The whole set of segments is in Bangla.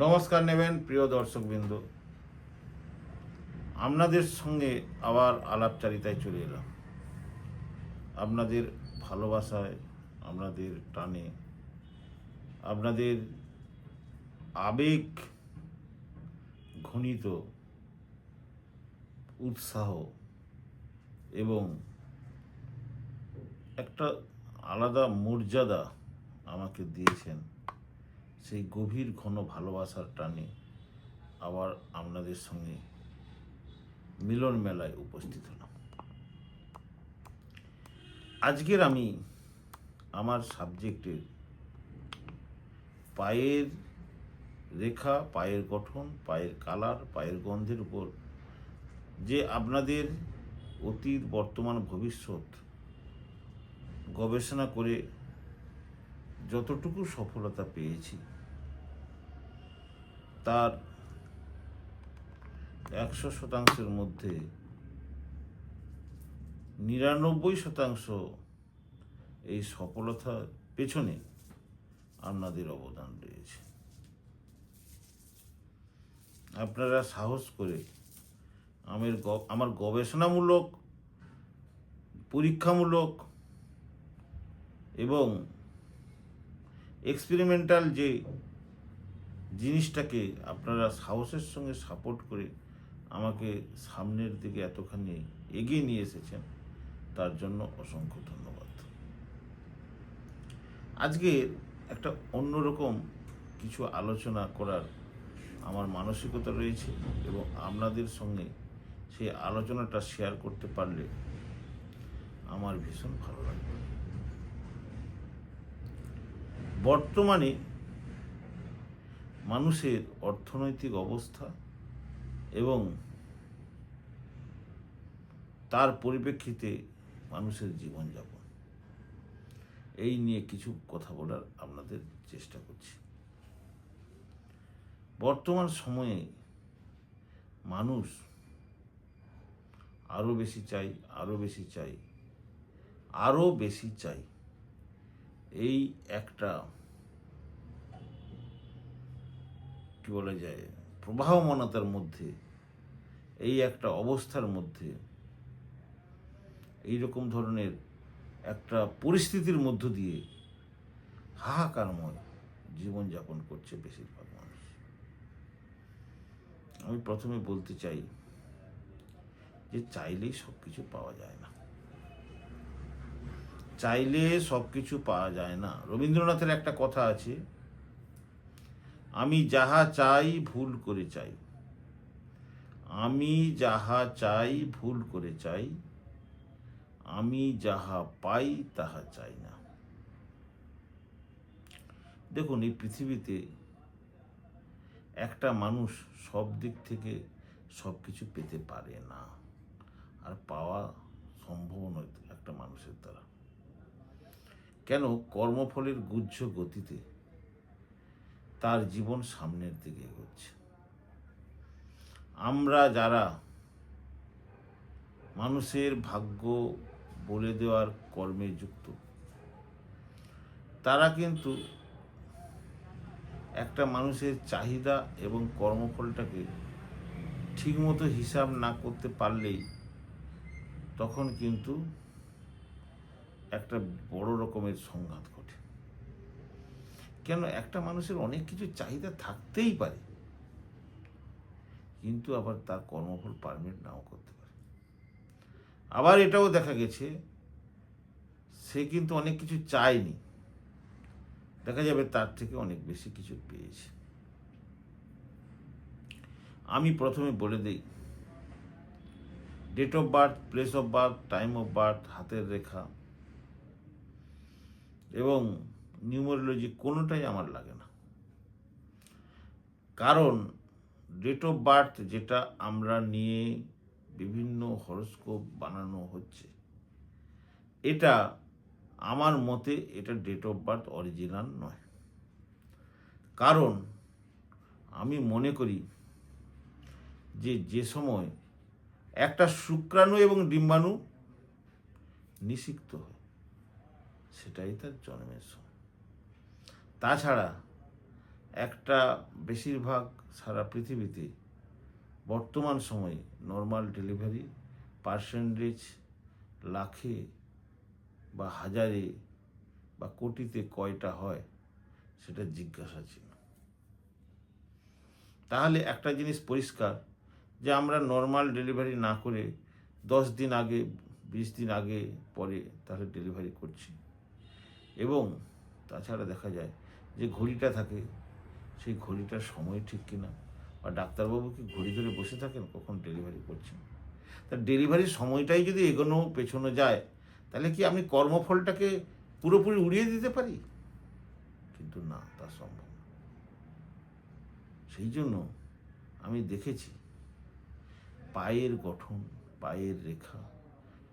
নমস্কার নেবেন প্রিয় দর্শকবৃন্দ। আপনাদের সঙ্গে আবার আলাপচারিতায় চলে এলাম। আপনাদের ভালোবাসায়, আপনাদের টানে, আপনাদের আবেগ ঘনিত উৎসাহ এবং একটা আলাদা মর্যাদা আমাকে দিয়েছেন। সেই গভীর ঘন ভালোবাসার টানে আবার আপনাদের সঙ্গে মিলন মেলায় উপস্থিত হলাম। আজকের আমি আমার সাবজেক্টের পায়ের রেখা, পায়ের গঠন, পায়ের কালার, পায়ের গন্ধের উপর যে আপনাদের অতীত, বর্তমান, ভবিষ্যৎ গবেষণা করে যতটুকু সফলতা পেয়েছি তার একশো শতাংশের মধ্যে নিরানব্বই শতাংশ এই সফলতার পেছনে আপনাদের অবদান রয়েছে। আপনারা সাহস করে আমার আমার গবেষণামূলক, পরীক্ষামূলক এবং এক্সপেরিমেন্টাল যে জিনিসটাকে আপনারা সাহসের সঙ্গে সাপোর্ট করে আমাকে সামনের দিকে এতখানি এগিয়ে নিয়ে এসেছেন, তার জন্য অসংখ্য ধন্যবাদ। আজকে একটা অন্যরকম কিছু আলোচনা করার আমার মানসিকতা রয়েছে এবং আপনাদের সঙ্গে সেই আলোচনাটা শেয়ার করতে পারলে আমার ভীষণ ভালো লাগবে। বর্তমানে মানুষের অর্থনৈতিক অবস্থা এবং তার পরিপ্রেক্ষিতে মানুষের জীবনযাপন। এই নিয়ে কিছু কথা বলার আপনাদের চেষ্টা করছি। বর্তমান সময়ে মানুষ আরও বেশি চাই আরও বেশি চাই আরও বেশি চাই। এই একটা কি বলা যায়? প্রবাহমানতার মধ্যে, এই একটা অবস্থার মধ্যে এই রকম ধরনের একটা পরিস্থিতির মধ্য দিয়ে হাহাকারময় জীবনযাপন করছে বেশিরভাগ মানুষ। আমি প্রথমে বলতে চাই যে চাইলেই সব কিছু পাওয়া যায় না। চাইলে সব কিছু পাওয়া যায় না। রবীন্দ্রনাথের একটা কথা আছে আমি যাহা চাই ভুল করে চাই। আমি যাহা চাই ভুল করে চাই, আমি যাহা পাই তাহা চাই না। দেখুন, এই পৃথিবীতে একটা মানুষ সব দিক থেকে সব কিছু পেতে পারে না। আর পাওয়া সম্ভব নয় একটা মানুষের দ্বারা। কেন? কর্মফলের গুজ্জ গতিতে তার জীবন সামনের দিকে এগোচ্ছে। আমরা যারা মানুষের ভাগ্য বলে দেওয়ার কর্মে যুক্ত, তারা কিন্তু একটা মানুষের চাহিদা এবং কর্মফলটাকে ঠিকমতো হিসাব না করতে পারলেই তখন কিন্তু একটা বড় রকমের সংঘাত কেন একটা মানুষের অনেক কিছু চাহিদা থাকতেই পারে, কিন্তু আবার তার কর্মফল পারমিট নাও করতে পারে। আবার এটাও দেখা গেছে, সে কিন্তু অনেক কিছু চায়নি। দেখা যাবে তার থেকে অনেক বেশি কিছু পেয়েছে। আমি প্রথমে বলে দিই date of birth place of birth time of birth হাতের রেখা এবং নিউমোরোলজি কোনোটাই আমার লাগে না। কারণ ডেট অফ বার্থ যেটা আমরা নিয়ে বিভিন্ন হরস্কোপ বানানো হচ্ছে, এটা আমার মতে এটা ডেট অফ বার্থ অরিজিনাল নয়। কারণ আমি মনে করি যে যে সময় একটা শুক্রাণু এবং ডিম্বাণু নিষিক্ত হয়, সেটাই তার জন্মের সময়। তাছাড়া একটা বেশিরভাগ সারা পৃথিবীতে বর্তমান সময়ে নর্মাল ডেলিভারি পার্সেন্টেজ লাখে বা হাজারে বা কোটিতে কয়টা হয় সেটা জিজ্ঞাসা ছিল। তাহলে একটা জিনিস পরিষ্কার যে আমরা নর্মাল ডেলিভারি না করে দশ দিন আগে, বিশ দিন আগে পরে তাহলে ডেলিভারি করছি। এবং তাছাড়া দেখা যায় যে ঘড়িটা থাকে, সেই ঘড়িটার সময় ঠিক কিনা? বা ডাক্তারবাবু কি ঘড়ি ধরে বসে থাকেন? কখন ডেলিভারি করছেন? তা ডেলিভারির সময়টাই যদি এগোনো পেছনো যায়, তাহলে কি আমি কর্মফলটাকে পুরোপুরি উড়িয়ে দিতে পারি? কিন্তু না, তা সম্ভব। সেই জন্য আমি দেখেছি, পায়ের গঠন, পায়ের রেখা,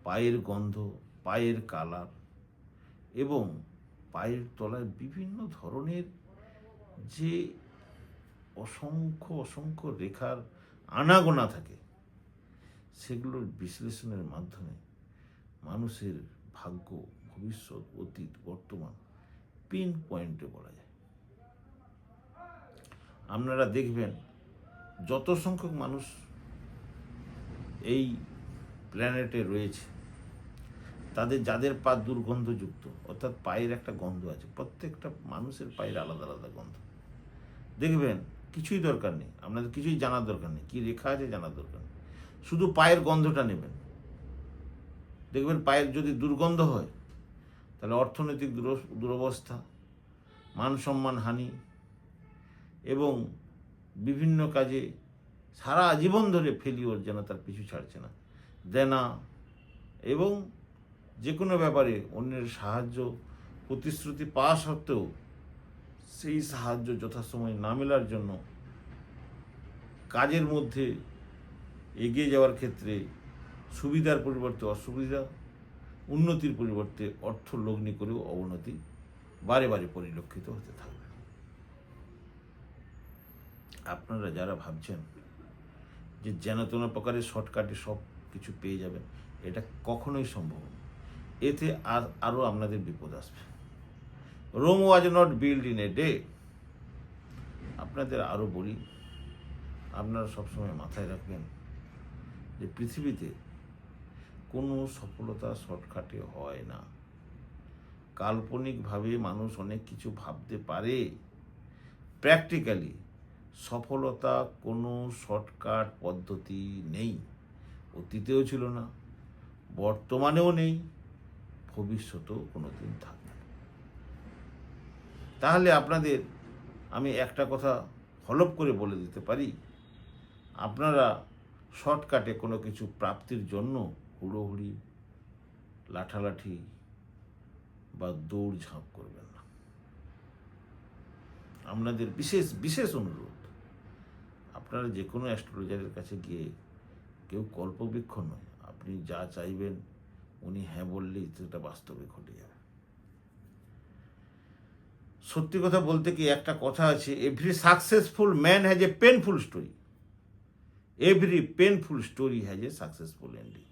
পায়ের গন্ধ, পায়ের কালার এবং পায়ের তলায় বিভিন্ন ধরনের যে অসংখ্য অসংখ্য রেখার আনাগোনা থাকে, সেগুলোর বিশ্লেষণের মাধ্যমে মানুষের ভাগ্য, ভবিষ্যৎ, অতীত, বর্তমান পিন পয়েন্টে বলা যায়। আপনারা দেখবেন যত সংখ্যক মানুষ এই প্ল্যানেটে রয়েছে তাদের, যাদের পা দুর্গন্ধযুক্ত, অর্থাৎ পায়ের একটা গন্ধ আছে, প্রত্যেকটা মানুষের পায়ের আলাদা আলাদা গন্ধ। দেখবেন, কিছুই দরকার নেই, আপনাদের কিছুই জানার দরকার নেই, কী রেখা আছে জানার দরকার নেই। শুধু পায়ের গন্ধটা নেবেন। দেখবেন, পায়ের যদি দুর্গন্ধ হয়, তাহলে অর্থনৈতিক দুর- দুরবস্থা, মান সম্মান হানি এবং বিভিন্ন কাজে সারা জীবন ধরে ফেলিওর যেন তার পিছু ছাড়ছে না। দেনা এবং যে কোনো ব্যাপারে অন্যের সাহায্য, প্রতিশ্রুতি পাওয়া সত্ত্বেও সেই সাহায্য যথাসময়ে না মেলার জন্য কাজের মধ্যে এগিয়ে যাওয়ার ক্ষেত্রে সুবিধার পরিবর্তে অসুবিধা, উন্নতির পরিবর্তে অর্থ লগ্নি করেও অবনতি বারে বারে পরিলক্ষিত হতে থাকবে। আপনারা যারা ভাবছেন যে যেন তেন প্রকারের শর্টকাটে সব কিছু পেয়ে যাবেন, এটা কখনোই সম্ভব না এতে আর আরও আপনাদের বিপদ আসবে। Rome was not build in a day আপনাদের আরও বলি, আপনারা সবসময় মাথায় রাখবেন যে পৃথিবীতে কোনো সফলতা শর্টকাটে হয় না। কাল্পনিকভাবে মানুষ অনেক কিছু ভাবতে পারে। প্র্যাকটিক্যালি সফলতা কোনো শর্টকাট পদ্ধতি নেই। অতীতেও ছিল না, বর্তমানেও নেই। ভবিষ্যতেও কোনো দিন থাকবে না। তাহলে আপনাদের আমি একটা কথা হলপ করে বলে দিতে পারি, আপনারা শর্টকাটে কোনো কিছু প্রাপ্তির জন্য হুড়োহুড়ি, লাঠালাঠি বা দৌড়ঝাঁপ করবেন না। আপনাদের বিশেষ বিশেষ অনুরোধ, আপনারা যে কোনো অ্যাস্ট্রোলজারের কাছে গিয়ে কেউ কল্পবৃক্ষ নয়, আপনি যা চাইবেন উনি হ্যাঁ বললেই সেটা বাস্তবে ঘটে যাবে। সত্যি কথা বলতে কি একটা কথা আছে every successful man has a painful story every painful story has a successful ending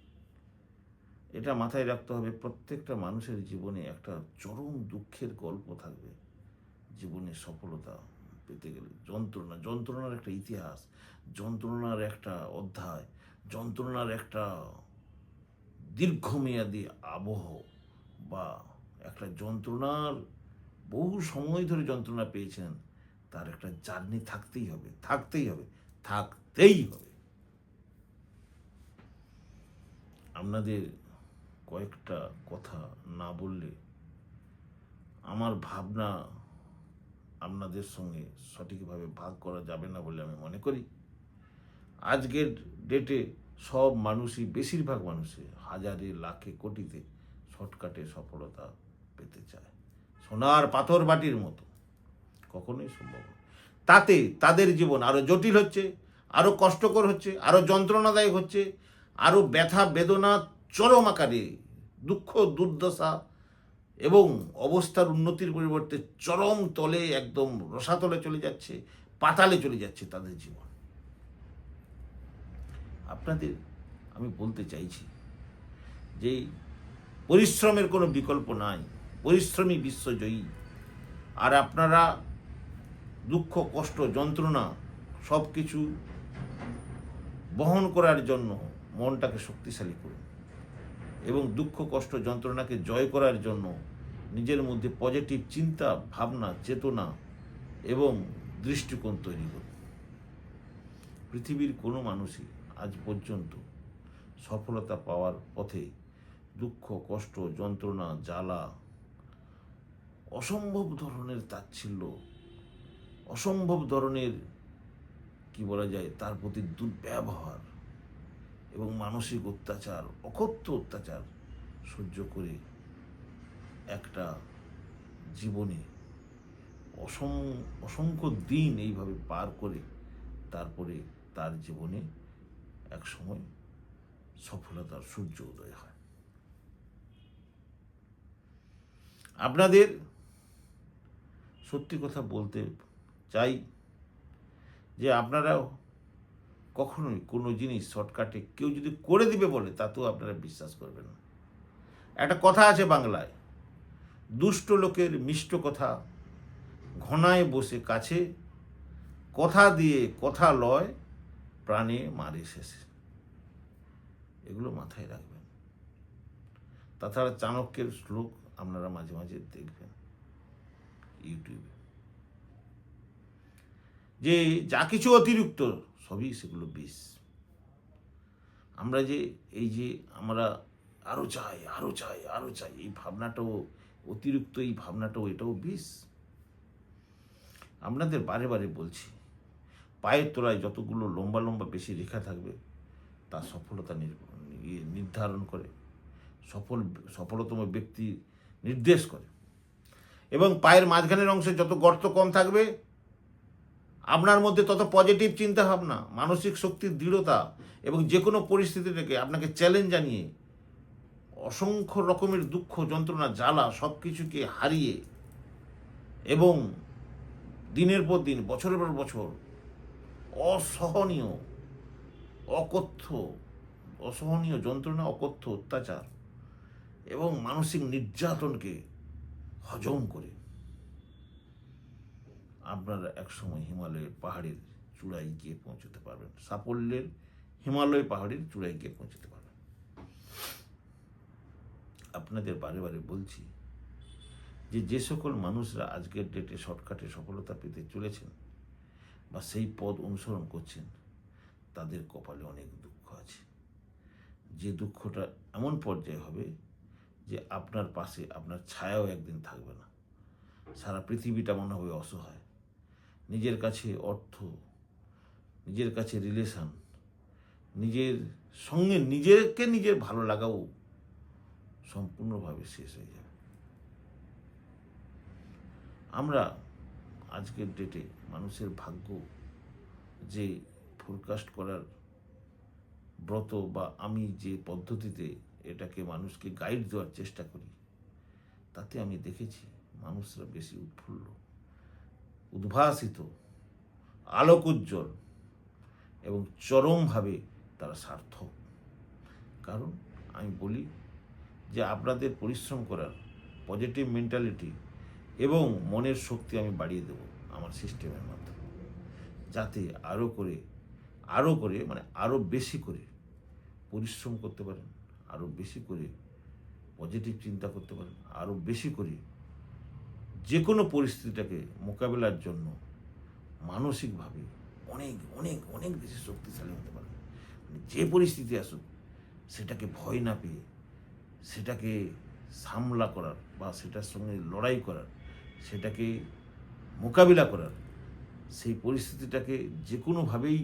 এটা মাথায় রাখতে হবে, প্রত্যেকটা মানুষের জীবনে একটা চরম দুঃখের গল্প থাকবে। জীবনে সফলতা পেতে গেলে যন্ত্রণা, যন্ত্রণার একটা ইতিহাস, যন্ত্রণার একটা অধ্যায়, যন্ত্রণার একটা দীর্ঘমেয়াদী আবহ বা একটা যন্ত্রণার, বহু সময় ধরে যন্ত্রণা পেয়েছেন, তার একটা জার্নি থাকতেই হবে থাকতেই হবে থাকতেই হবে। আপনাদের কয়েকটা কথা না বললে আমার ভাবনা আপনাদের সঙ্গে সঠিকভাবে ভাগ করা যাবে না বলে আমি মনে করি। আজকের ডেটে সব মানুষই, বেশিরভাগ মানুষই হাজারে, লাখে, কোটিতে শর্টকাটে সফলতা পেতে চায়। সোনার পাথর বাটির মতো। কখনোই সম্ভব। তাতে তাদের জীবন আরও জটিল হচ্ছে, আরও কষ্টকর হচ্ছে, আরও যন্ত্রণাদায়ক হচ্ছে, আরও ব্যথা, বেদনা চরম আকারে, দুঃখ, দুর্দশা এবং অবস্থার উন্নতির পরিবর্তে চরম তলে, একদম রসাতলে চলে যাচ্ছে, পাতালে চলে যাচ্ছে তাদের জীবন। আপনাদের আমি বলতে চাইছি যে পরিশ্রমের কোনো বিকল্প নাই, পরিশ্রমী বিশ্বজয়ী। আর আপনারা দুঃখ, কষ্ট, যন্ত্রণা সব কিছু বহন করার জন্য মনটাকে শক্তিশালী করুন এবং দুঃখ, কষ্ট, যন্ত্রণাকে জয় করার জন্য নিজের মধ্যে পজিটিভ চিন্তা, ভাবনা, চেতনা এবং দৃষ্টিকোণ তৈরি করুন। পৃথিবীর কোনো মানুষই আজ পর্যন্ত সফলতা পাওয়ার পথে দুঃখ, কষ্ট, যন্ত্রণা, জ্বালা, অসম্ভব ধরনের তাচ্ছিল্য, অসম্ভব ধরনের, কি বলা যায়, তার প্রতি দুর্ব্যবহার এবং মানসিক অত্যাচার, অকথ্য অত্যাচার সহ্য করে একটা জীবনে অসং অসংখ্য দিন এইভাবে পার করে তারপরে তার জীবনে এক সময় সফলতার সূর্য উদয় হয়। আপনাদের সত্যি কথা বলতে চাই যে আপনারাও কখনোই কোনো জিনিস শর্টকাটে কেউ যদি করে দিবে বলে, তাতেও আপনারা বিশ্বাস করবেন না। একটা কথা আছে বাংলায়, দুষ্ট লোকের মিষ্ট কথা, ঘনায় বসে কাছে, কথা দিয়ে কথা লয় প্রাণে মারে শেষে। এগুলো মাথায় রাখবেন। তাছাড়া চাণক্যের শ্লোক আপনারা মাঝে মাঝে দেখবেন ইউটিউবে। যে যা কিছু অতিরিক্ত, সবই সেগুলো বিষ আমরা যে এই যে আমরা আরও চাই আরও চাই আরও চাই, এই ভাবনাটাও, অতিরিক্ত এই ভাবনাটাও, এটাও বিষ আপনাদের বারে বারে বলছি পায়ের তলায় যতগুলো লম্বা লম্বা বেশি রেখা থাকবে, তার সফলতা নির্ধারণ করে, সফল, সফলতম ব্যক্তি নির্দেশ করে। এবং পায়ের মাঝখানের অংশে যত গর্ত কম থাকবে, আপনার মধ্যে তত পজিটিভ চিন্তা ভাবনা মানসিক শক্তির দৃঢ়তা এবং যে কোনো পরিস্থিতি থেকে আপনাকে চ্যালেঞ্জ জানিয়ে অসংখ্য রকমের দুঃখ, যন্ত্রণা, জ্বালা সব কিছুকে হারিয়ে এবং দিনের পর দিন, বছরের পর বছর অসহনীয়, অকথ্য, অসহনীয় যন্ত্রণা, অকথ্য অত্যাচার এবং মানসিক নির্যাতনকে হজম করে। আপনারা একসময় হিমালয়ের পাহাড়ের চূড়ায় গিয়ে পৌঁছতে পারবেন। সাফল্যের হিমালয় পাহাড়ের চূড়ায় গিয়ে পৌঁছতে পারবেন। আপনাদের বারে বারে বলছি যে যে সকল মানুষরা আজকের ডেটে শর্টকাটে সফলতা পেতে চলেছেন বা সেই পদ অনুসরণ করছেন, তাদের কপালে অনেক দুঃখ আছে। যে দুঃখটা এমন পর্যায়ে হবে যে আপনার পাশে আপনার ছায়াও একদিন থাকবে না। সারা পৃথিবীটা মনে হবে অসহায়। নিজের কাছে অর্থ, নিজের কাছে রিলেশন নিজের সঙ্গে নিজেকে নিজের ভালো লাগাও সম্পূর্ণভাবে শেষ হয়ে যাবে। আমরা আজকের ডেটে মানুষের ভাগ্য যে ফোরকাস্ট করার ব্রত বা আমি যে পদ্ধতিতে এটাকে মানুষকে গাইড দেওয়ার চেষ্টা করি, তাতে আমি দেখেছি মানুষরা বেশি উৎফুল্ল, উদ্ভাসিত আলোক উজ্জ্বল এবং চরমভাবে তারা সার্থক। কারণ আমি বলি যে আপনাদের পরিশ্রম করার পজিটিভ মেন্টালিটি এবং মনের শক্তি আমি বাড়িয়ে দেব। আমার সিস্টেমের মাধ্যমে যাতে আরও করে আরও করে মানে আরও বেশি করে পরিশ্রম করতে পারেন আরও বেশি করে পজিটিভ চিন্তা করতে পারেন আরও বেশি করে যে কোনো পরিস্থিতিটাকে মোকাবেলার জন্য মানসিকভাবে অনেক অনেক অনেক বেশি শক্তিশালী হতে পারেন। মানে যে পরিস্থিতি আসুক, সেটাকে ভয় না পেয়ে, সেটাকে সামলা করার বা সেটার সঙ্গে লড়াই করার, সেটাকে মোকাবিলা করার, সেই পরিস্থিতিটাকে যে কোনোভাবেই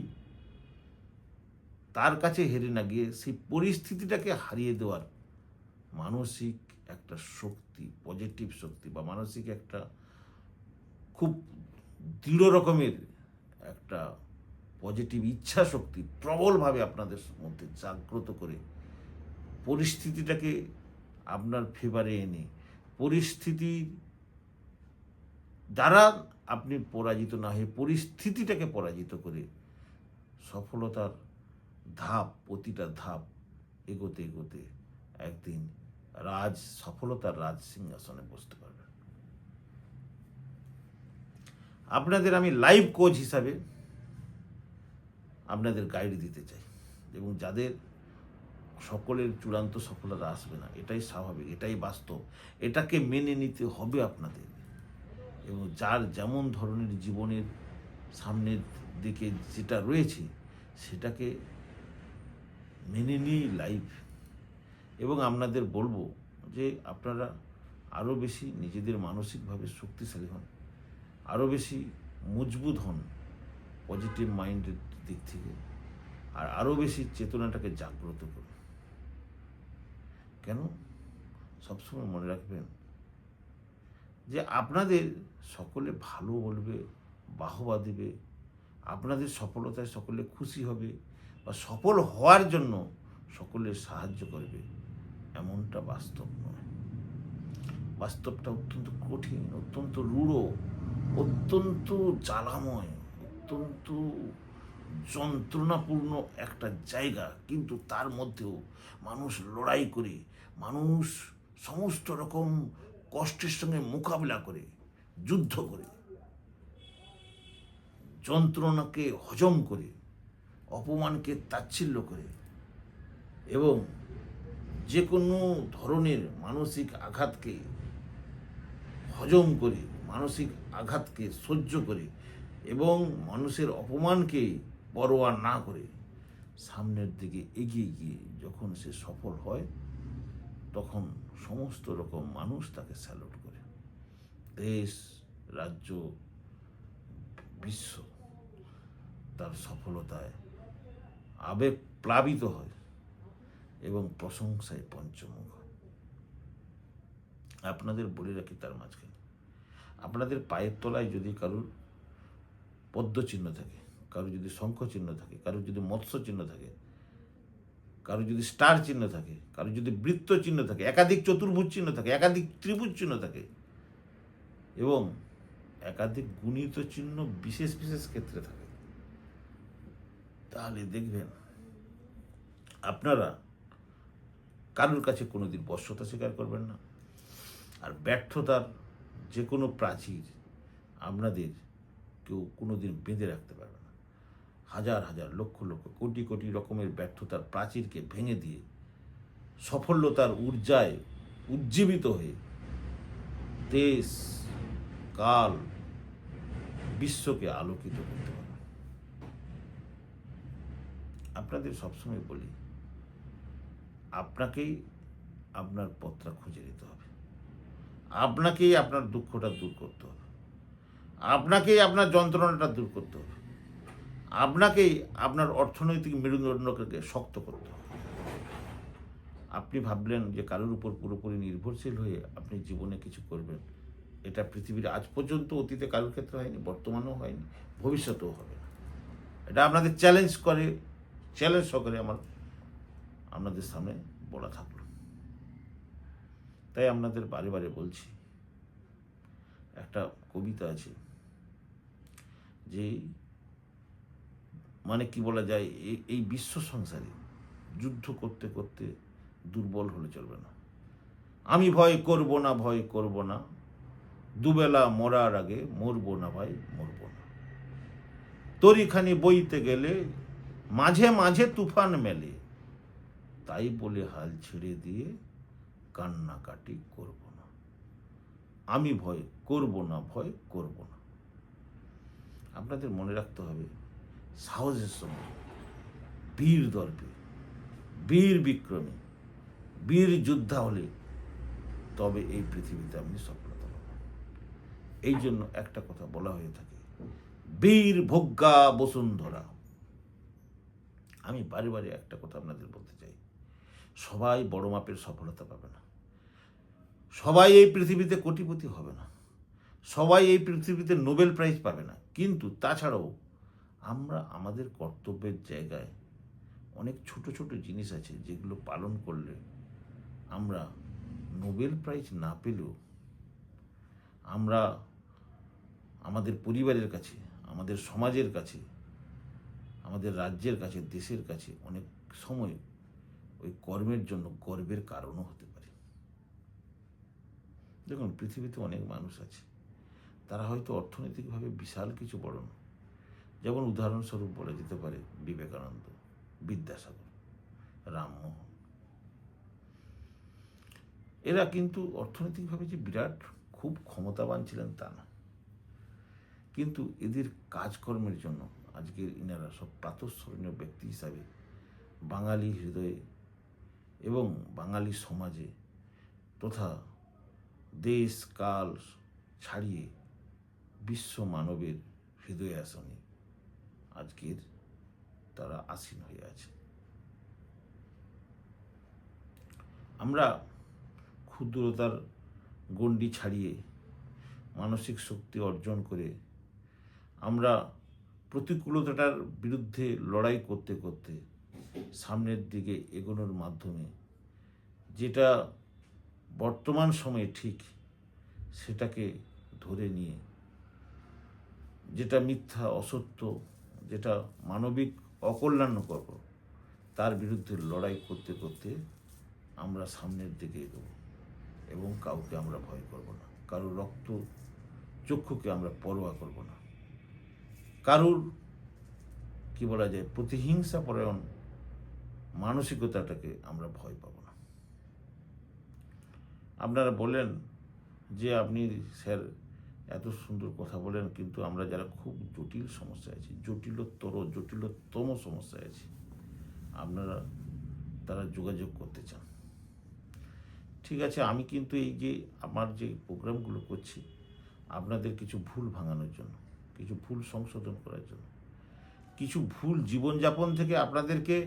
তার কাছে হেরে না গিয়ে সেই পরিস্থিতিটাকে হারিয়ে দেওয়ার মানসিক একটা শক্তি পজিটিভ শক্তি বা মানসিক একটা খুব দৃঢ় রকমের একটা পজিটিভ ইচ্ছা শক্তি প্রবলভাবে আপনাদের মধ্যে জাগ্রত করে পরিস্থিতিটাকে আপনার ফেভারে এনে, পরিস্থিতির দ্বারা আপনি পরাজিত না হয়ে পরিস্থিতিটাকে পরাজিত করে সফলতার ধাপ, প্রতিটা ধাপ এগোতে এগোতে একদিন রাজ, সফলতার রাজ সিংহাসনে বসতে পারবেন। আপনাদের আমি লাইভ কোচ হিসাবে আপনাদের গাইড দিতে চাই এবং যাদের সকলের চূড়ান্ত সফলতা আসবে না, এটাই স্বাভাবিক, এটাই বাস্তব, এটাকে মেনে নিতে হবে আপনাদের। এবং যার যেমন ধরনের জীবনের সামনের দিকে যেটা রয়েছে, সেটাকে মেনে নিয়েই লাইফ এবং আপনাদের বলব যে আপনারা আরও বেশি নিজেদের মানসিকভাবে শক্তিশালী হন। আরও বেশি মজবুত হন পজিটিভ মাইন্ডের দিক থেকে। আর আরও বেশি চেতনাটাকে জাগ্রত করুন। কেন? সবসময় মনে রাখবেন যে আপনাদের সকলে ভালো বলবে, বাহবা দেবে। আপনাদের সফলতায় সকলে খুশি হবে বা সফল হওয়ার জন্য সকলে সাহায্য করবে। এমনটা বাস্তব নয়। বাস্তবটা অত্যন্ত কঠিন, অত্যন্ত রূঢ়, অত্যন্ত জ্বালাময়, অত্যন্ত যন্ত্রণাপূর্ণ একটা জায়গা। কিন্তু তার মধ্যেও মানুষ লড়াই করে, মানুষ সমস্ত রকম কষ্টের সঙ্গে মোকাবিলা করে। যুদ্ধ করে, যন্ত্রণাকে হজম করে, অপমানকে তাচ্ছিল্য করে এবং যে কোনো ধরনের মানসিক আঘাতকে হজম করে, মানসিক আঘাতকে সহ্য করে এবং মানুষের অপমানকে পরোয়া না করে সামনের দিকে এগিয়ে গিয়ে যখন সে সফল হয়, তখন সমস্ত রকম মানুষ তাকে স্যালুট দেশ, রাজ্য, বিশ্ব তার সফলতায় আবেগ প্লাবিত হয় এবং প্রশংসায় পঞ্চমুখ আপনাদের বলে রাখি তার মাঝখানে। আপনাদের পায়ের তলায় যদি কারুর পদ্ম চিহ্ন থাকে, কারোর যদি শঙ্খ চিহ্ন থাকে, কারোর যদি মৎস্য চিহ্ন থাকে কারও যদি স্টার চিহ্ন থাকে, কারোর যদি বৃত্ত চিহ্ন থাকে, একাধিক চতুর্ভুজ চিহ্ন থাকে, একাধিক ত্রিভুজ চিহ্ন থাকে এবং একাধিক গুণিত চিহ্ন বিশেষ বিশেষ ক্ষেত্রে থাকে। তাহলে দেখবেন, আপনারা কারোর কাছে কোনোদিন বশ্যতা স্বীকার করবেন না। আর ব্যর্থতার যে কোনো প্রাচীর আপনাদের কেউ কোনোদিন বেঁধে রাখতে পারবে না। হাজার হাজার লক্ষ লক্ষ কোটি কোটি রকমের ব্যর্থতার প্রাচীরকে ভেঙে দিয়ে সফলতার ঊর্জায় উজ্জীবিত হয়ে দেশ কাল বিশ্বকে আলোকিত করতে পারবে আপনাদের সবসময় বলি, আপনাকেই আপনার পথটা খুঁজে নিতে হবে। আপনাকেই আপনার দুঃখটা দূর করতে হবে। আপনাকেই আপনার যন্ত্রণাটা দূর করতে হবে। আপনাকেই আপনার অর্থনৈতিক মেরুদণ্ডকে শক্ত করতে হবে। আপনি ভাবলেন যে কারোর উপর পুরোপুরি নির্ভরশীল হয়ে আপনি জীবনে কিছু করবেন। এটা পৃথিবীর আজ পর্যন্ত অতীতে কারোর ক্ষেত্রে হয়নি, বর্তমানেও হয়নি, ভবিষ্যতেও হবে না। এটা আপনাদের চ্যালেঞ্জ করে চ্যালেঞ্জ সহকারে আমার, আপনাদের সামনে বলা থাকল। তাই আপনাদের বারে বারে বলছি, একটা কবিতা আছে, যে মানে কি বলা যায় এই- বিশ্ব সংসারে যুদ্ধ করতে করতে দুর্বল হলে চলবে না। আমি ভয় করব না, ভয় করব না। দুবেলা মরার আগে মরবো না ভাই, মরবো না। তরিখানি বইতে গেলে মাঝে মাঝে তুফান মেলে। তাই বলে হাল ছেড়ে দিয়ে কান্নাকাটি করব না। আমি ভয় করব না, ভয় করব না। আপনাদের মনে রাখতে হবে, সাহসের সঙ্গে। বীর দর্পে, বীর বিক্রমে, বীর যোদ্ধা হলে তবে এই পৃথিবীতে আপনি পাবেন এই জন্য একটা কথা বলা হয়ে থাকে, বীর ভোগ্যা বসুন্ধরা। আমি বারে বারে একটা কথা আপনাদের বলতে চাই, সবাই বড় মাপের সফলতা পাবে না। সবাই এই পৃথিবীতে কোটিপতি হবে না। সবাই এই পৃথিবীতে নোবেল প্রাইজ পাবে না। কিন্তু তাছাড়াও আমরা আমাদের কর্তব্যের জায়গায় অনেক ছোট ছোট জিনিস আছে যেগুলো পালন করলে আমরা নোবেল প্রাইজ না পেলেও আমরা আমাদের পরিবারের কাছে, আমাদের সমাজের কাছে, আমাদের রাজ্যের কাছে, দেশের কাছে অনেক সময় ওই কর্মের জন্য গর্বের কারণও হতে পারে। দেখুন, পৃথিবীতে অনেক মানুষ আছে, তারা হয়তো অর্থনৈতিকভাবে বিশাল কিছু বড় না যেমন উদাহরণস্বরূপ বলা যেতে পারে বিবেকানন্দ, বিদ্যাসাগর, রামমোহন। এরা কিন্তু অর্থনৈতিকভাবে যে বিরাট, খুব ক্ষমতাবান ছিলেন তা না কিন্তু এদের কাজকর্মের জন্য আজকের ইনারা সব প্রাতঃস্মরণীয় ব্যক্তি হিসাবে বাঙালি হৃদয়ে এবং বাঙালি সমাজে তথা দেশ, কাল ছাড়িয়ে বিশ্ব মানবের হৃদয়ে আসনে আজকের তারা আসীন হয়ে আছে। আমরা ক্ষুদ্রতার গণ্ডি ছাড়িয়ে মানসিক শক্তি অর্জন করে আমরা প্রতিকূলতাটার বিরুদ্ধে লড়াই করতে করতে সামনের দিকে এগোনোর মাধ্যমে যেটা বর্তমান সময়ে ঠিক সেটাকে ধরে নিয়ে, যেটা মিথ্যা, অসত্য, যেটা মানবিক অকল্যাণকর, তার বিরুদ্ধে লড়াই করতে করতে আমরা সামনের দিকে এগোবো এবং কাউকে আমরা ভয় করব না। কারোর রক্ত চক্ষুকে আমরা পরোয়া করব না। কারুর, কি বলা যায়, প্রতিহিংসা পরায়ণ মানসিকতাটাকে আমরা ভয় পাব না। আপনারা বলেন যে আপনি, স্যার, এত সুন্দর কথা বলেন কিন্তু আমরা যারা খুব জটিল সমস্যায় আছি, জটিলতর, জটিলতম সমস্যায় আছি, আপনারা তারা যোগাযোগ করতে চান। ঠিক আছে, আমি কিন্তু এই যে আমার যে প্রোগ্রামগুলো করছি, আপনাদের কিছু ভুল ভাঙানোর জন্য। কিছু ভুল সংশোধন করার জন্য। কিছু ভুল জীবনযাপন থেকে আপনাদেরকে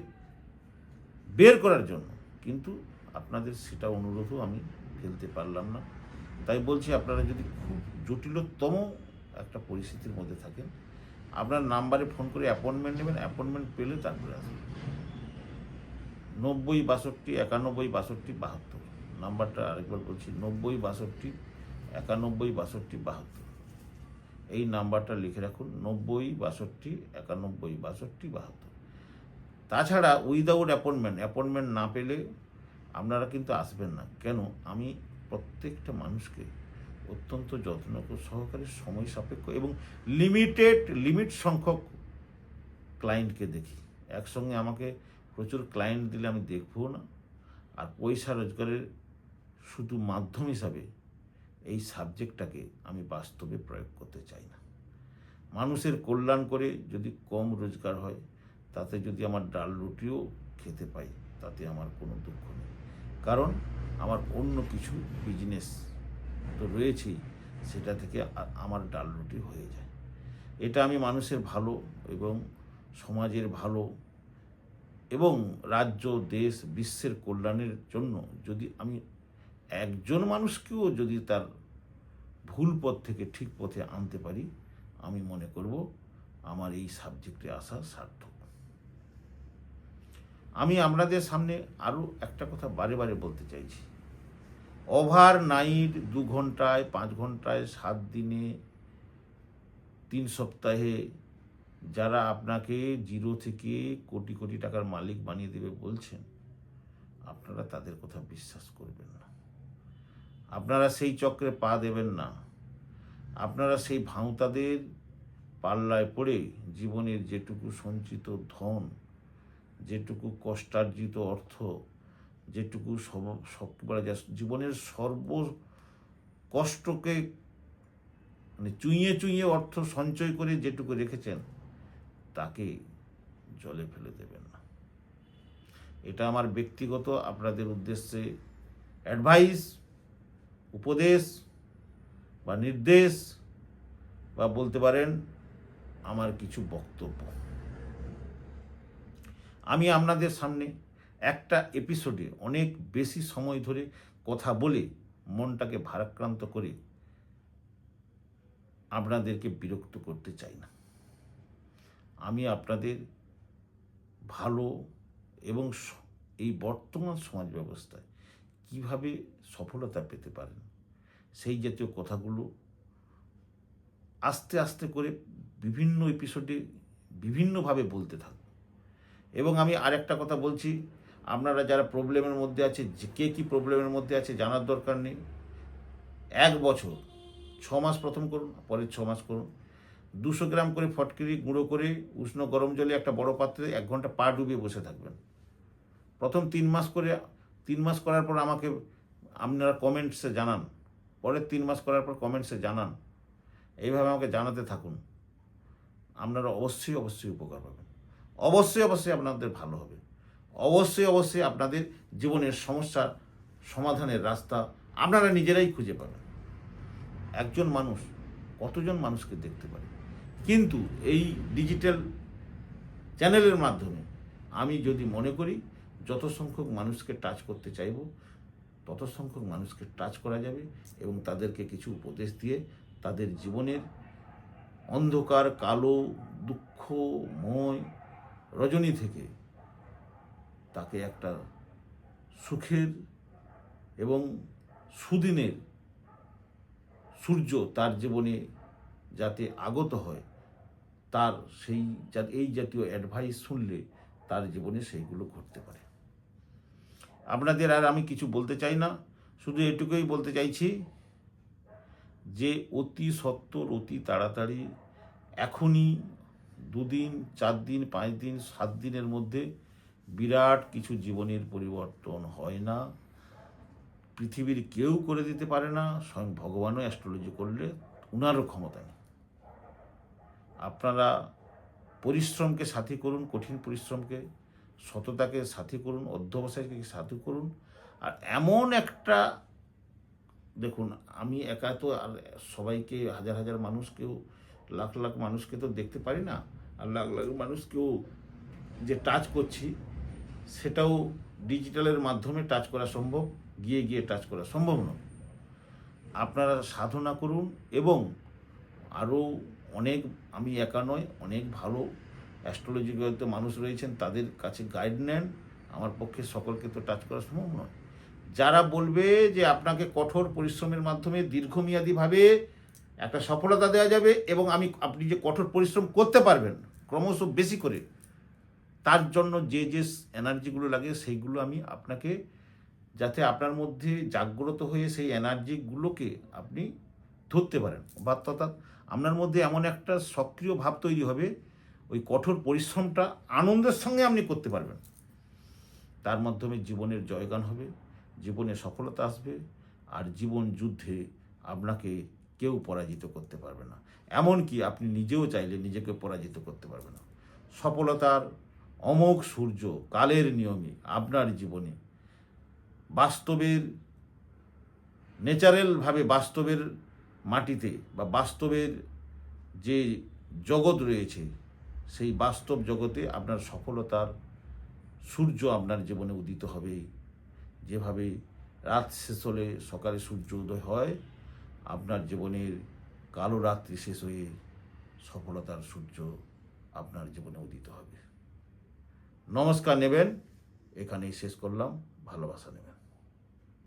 বের করার জন্য। কিন্তু আপনাদের সেটা অনুরোধও আমি ফেলতে পারলাম না। তাই বলছি, আপনারা যদি খুব জটিলতম একটা পরিস্থিতির মধ্যে থাকেন, আপনার নাম্বারে ফোন করে অ্যাপয়েন্টমেন্ট নেবেন। অ্যাপয়েন্টমেন্ট পেলে তারপরে আসবেন নব্বই বাষট্টি একানব্বই বাষট্টি বাহাত্তর। নাম্বারটা আরেকবার বলছি, নব্বই বাষট্টি একানব্বই বাষট্টি বাহাত্তর। এই নাম্বারটা লিখে রাখুন নব্বই বাষট্টি একানব্বই বাষট্টি বাহাত্তর। তাছাড়া উইদাউট অ্যাপয়েন্টমেন্ট অ্যাপয়েন্টমেন্ট না পেলে আপনারা কিন্তু আসবেন না। কেন? আমি প্রত্যেকটা মানুষকে অত্যন্ত যত্ন সহকারে সময় সাপেক্ষ এবং লিমিটেড লিমিট সংখ্যক ক্লায়েন্টকে দেখি। একসঙ্গে আমাকে প্রচুর ক্লায়েন্ট দিলে আমি দেখব না। আর পয়সা রোজগারের শুধু মাধ্যম হিসাবে এই সাবজেক্টটাকে আমি বাস্তবে প্রয়োগ করতে চাই না। মানুষের কল্যাণ করে যদি কম রোজগার হয়, তাতে যদি আমার ডাল রুটিও খেতে পাই, তাতে আমার কোনো দুঃখ নেই। কারণ আমার অন্য কিছু বিজনেস তো রয়েছেই, সেটা থেকে আমার ডাল রুটি হয়ে যায়। এটা আমি মানুষের ভালো এবং সমাজের ভালো এবং রাজ্য, দেশ, বিশ্বের কল্যাণের জন্য যদি আমি একজন মানুষকেও যদি তার ভুল পথ থেকে ঠিক পথে আনতে পারি, আমি মনে করব আমার এই সাবজেক্টে আসা সার্থক। আমি আপনাদের সামনে আরও একটা কথা বারে বারে বলতে চাইছি। ওভার নাইট দু ঘন্টায়, পাঁচ ঘন্টায়, সাত দিনে, তিন সপ্তাহে যারা আপনাকে জিরো থেকে কোটি কোটি টাকার মালিক বানিয়ে দেবে বলছেন, আপনারা তাদের কথা বিশ্বাস করবেন আপনারা সেই চক্রে পা দেবেন না। আপনারা সেই ভাঁওতাদের পাল্লায় পড়ে জীবনের যেটুকু সঞ্চিত ধন, যেটুকু কষ্টার্জিত অর্থ, যেটুকু সব সব জীবনের সর্ব কষ্টকে মানে চুইয়ে চুইয়ে অর্থ সঞ্চয় করে যেটুকু রেখেছেন, তাকে জলে ফেলে দেবেন না। এটা আমার ব্যক্তিগত আপনাদের উদ্দেশ্যে অ্যাডভাইস উপদেশ বা নির্দেশ বা বলতে পারেন আমার কিছু বক্তব্য। আমি আপনাদের সামনে একটা এপিসোডে অনেক বেশি সময় ধরে কথা বলে মনটাকে ভারাক্রান্ত করে আপনাদেরকে বিরক্ত করতে চাই না। আমি আপনাদের ভালো এবং এই বর্তমান সমাজ ব্যবস্থায় কীভাবে সফলতা পেতে পারেন? সেই জাতীয় কথাগুলো আস্তে আস্তে করে বিভিন্ন এপিসোডে বিভিন্নভাবে বলতে থাকব এবং আমি আরেকটা কথা বলছি, আপনারা যারা প্রবলেমের মধ্যে আছে, যে কে কী প্রবলেমের মধ্যে আছে জানার দরকার নেই। এক বছর, ছ মাস প্রথম করুন, পরের ছ মাস করুন। দুশো গ্রাম করে ফটকিরি গুঁড়ো করে উষ্ণ গরম জলে একটা বড় পাত্রে এক ঘণ্টা পা ডুবিয়ে বসে থাকবেন। প্রথম তিন মাস করে তিন মাস করার পর আমাকে, আপনারা কমেন্টসে জানান। পরের তিন মাস করার পর কমেন্টসে জানান। এইভাবে আমাকে জানাতে থাকুন। আপনারা অবশ্যই অবশ্যই উপকার পাবেন। অবশ্যই অবশ্যই আপনাদের ভালো হবে। অবশ্যই অবশ্যই আপনাদের জীবনের সমস্যার সমাধানের রাস্তা আপনারা নিজেরাই খুঁজে পাবেন। একজন মানুষ, কতজন মানুষকে দেখতে পারে? কিন্তু এই ডিজিটাল চ্যানেলের মাধ্যমে আমি যদি মনে করি যত সংখ্যক মানুষকে টাচ করতে চাইব, তত সংখ্যক মানুষকে টাচ করা যাবে এবং তাদেরকে কিছু উপদেশ দিয়ে তাদের জীবনের অন্ধকার, কালো দুঃখময় রজনী থেকে তাকে একটা সুখের এবং সুদিনের সূর্য তার জীবনে যাতে আগত হয়, তার সেই এই জাতীয় অ্যাডভাইস শুনলে তার জীবনে সেইগুলো ঘটতে পারে। আপনাদের আর আমি কিছু বলতে চাই না, শুধু এটুকুই বলতে চাইছি যে অতি সত্বর, অতি তাড়াতাড়ি এখনই দুদিন চার দিন পাঁচ দিন সাত দিনের মধ্যে বিরাট কিছু জীবনের পরিবর্তন হয় না। পৃথিবীর কেউ করে দিতে পারে না, স্বয়ং ভগবানও অ্যাস্ট্রোলজি করলে উনারও ক্ষমতা নেই। আপনারা পরিশ্রমকে সাথী করুন, কঠিন পরিশ্রমকে। সততাকে সাথী করুন, অধ্যবসায়কে সাথী করুন। আর এমন একটা, দেখুন, আমি একা তো আর সবাইকে, হাজার হাজার মানুষকেও, লাখ লাখ মানুষকে তো দেখতে পারি না, আর লাখ লাখ মানুষকেও যে টাচ করছি, সেটাও ডিজিটালের মাধ্যমে টাচ করা সম্ভব, গিয়ে গিয়ে টাচ করা সম্ভব নয়। আপনারা সাধনা করুন এবং আরও অনেক, আমি একা নয়, অনেক ভালো অ্যাস্ট্রোলজিগত মানুষ রয়েছেন, তাদের কাছে গাইড নেন। আমার পক্ষে সকলকে তো টাচ করা সম্ভব নয়। যারা বলবে যে আপনাকে কঠোর পরিশ্রমের মাধ্যমে দীর্ঘমেয়াদীভাবে একটা সফলতা দেওয়া যাবে এবং আমি, আপনি যে কঠোর পরিশ্রম করতে পারবেন, ক্রমশ বেশি করে, তার জন্য যে যে এনার্জিগুলো লাগে সেইগুলো আমি আপনাকে, যাতে আপনার মধ্যে জাগ্রত হয়ে সেই এনার্জিগুলোকে আপনি ধরতে পারেন। অর্থাৎ আপনার মধ্যে এমন একটা সক্রিয় ভাব তৈরি হবে ওই কঠোর পরিশ্রমটা আনন্দের সঙ্গে আপনি করতে পারবেন। তার মাধ্যমে জীবনের জয়গান হবে, জীবনে সফলতা আসবে, আর জীবন যুদ্ধে আপনাকে কেউ পরাজিত করতে পারবে না। এমনকি আপনি নিজেও চাইলে নিজেকে পরাজিত করতে পারবে না। সফলতার অমোঘ সূর্য কালের নিয়মে আপনার জীবনে বাস্তবের ন্যাচারালভাবে বাস্তবের মাটিতে বা বাস্তবের যে জগৎ রয়েছে সেই বাস্তব জগতে আপনার সফলতার সূর্য আপনার জীবনে উদিত হবে। যেভাবে রাত শেষ হলে সকালে সূর্য উদয় হয়, আপনার জীবনের কালো রাত্রি শেষ হয়ে সফলতার সূর্য আপনার জীবনে উদিত হবে। নমস্কার নেবেন, এখানেই শেষ করলাম। ভালোবাসা নেবেন।